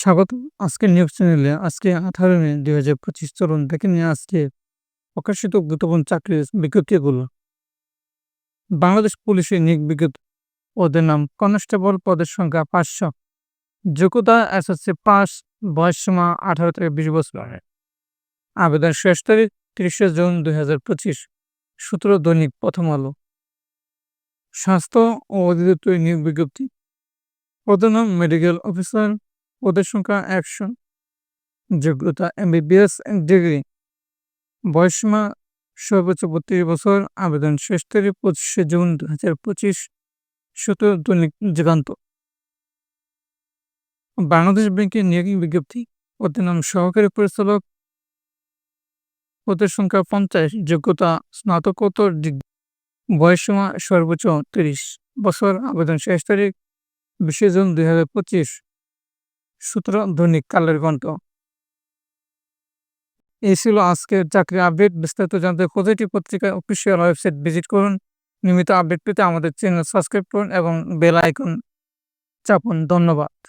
স্বাগত। আজকের নিউজ চ্যানেলে আজকে আঠারো মে দুই হাজার পঁচিশ চলুন দেখে নিয়ে আজকে প্রকাশিত গুরুত্বপূর্ণ চাকরির বিজ্ঞপ্তিগুলো। বাংলাদেশ পুলিশের নিয়োগ বিজ্ঞপ্তি। পদের নাম, কনস্টেবল পদের সংখ্যা পাঁচশো। যোগ্যতা এসএসসি পাস, বয়স সীমা আঠারো থেকে বিশ বছর। আবেদন শেষ তারিখ তিরিশে জুন দুই হাজার পঁচিশ। সূত্র দৈনিক প্রথম আলো। স্বাস্থ্য ও অধিদপ্তর নিয়োগ বিজ্ঞপ্তি। পদের নাম মেডিকেল অফিসার পদের সংখ্যা একশো, যোগ্যতা এমবিবিএস ডিগ্রি। বয়সীমা সর্বোচ্চ বত্রিশ বছর, আবেদন শেষ তারিখ পঁচিশে জুন দু হাজার পঁচিশ, সূত্র দৈনিক যুগান্ত। বাংলাদেশ ব্যাংকের নিয়োগ বিজ্ঞপ্তি পদের নাম সহকারী পরিচালক পদের সংখ্যা পঞ্চাশ, যোগ্যতা স্নাতকোত্তর ডিগ্রি। বয়সীমা সর্বোচ্চ তিরিশ বছর, আবেদন শেষ তারিখ বিশে জুন দুই হাজার পঁচিশ। সূত্র দৈনিক কালের কণ্ঠ এই ছিল আজকের চাকরি আপডেট। বিস্তারিত জানতে প্রতিটি পত্রিকার অফিসিয়াল ওয়েবসাইট ভিজিট করুন। নিয়মিত আপডেট পেতে আমাদের চ্যানেল সাবস্ক্রাইব করুন এবং বেল আইকন চাপুন। ধন্যবাদ।